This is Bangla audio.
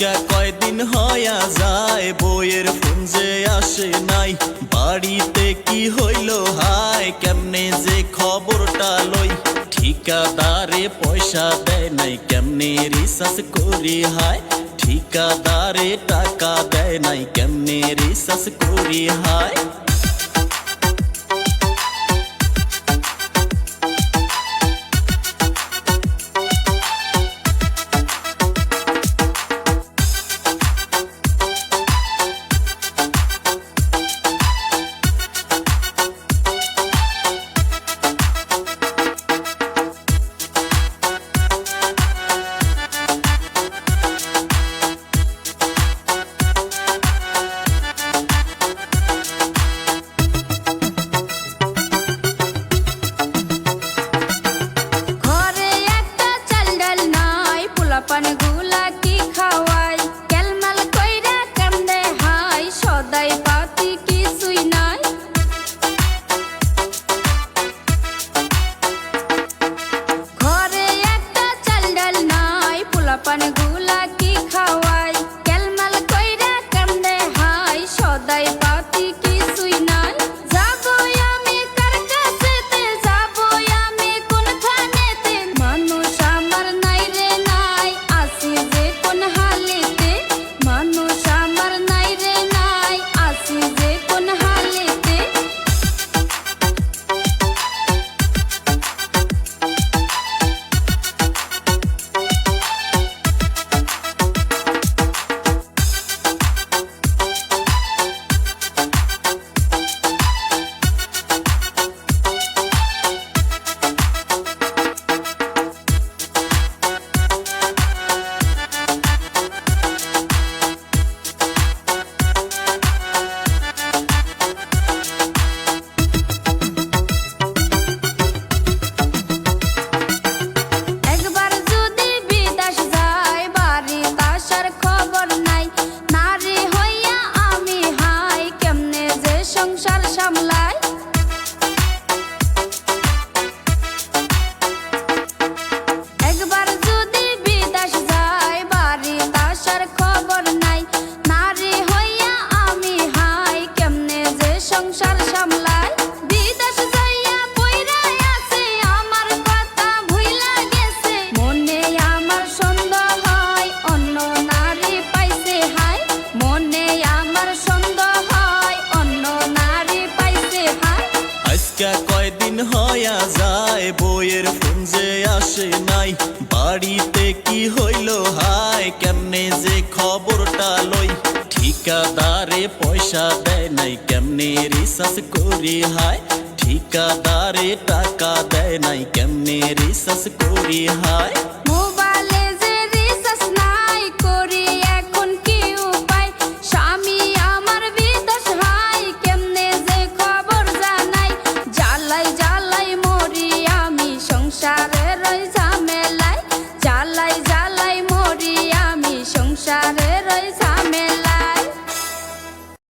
আজকা কয়দিন হয়া যায়, বইয়ের ফোন যে আসে নাই। বাড়িতে কি হইল, হায়, কেমনে যে খবরটা লই। ঠিকাদারে পয়সা দেয় নাই, কেমনে রিসার্চ করি, হায়। ঠিকাদারে টাকা দেয় নাই, কেমনে রিসার্চ করি হাই সংসার হয়া যায়, বইয়ের ফোন যে আসে নাই। বাড়িতে কি হইল, হায়, কেমনে যে খবরটা লই। ঠিকাদারে পয়সা দেয় নাই, কেমনে রিসার্চ করি, হায়। ঠিকাদারে টাকা দেয় নাই, কেমনে রিসার্চ করি মন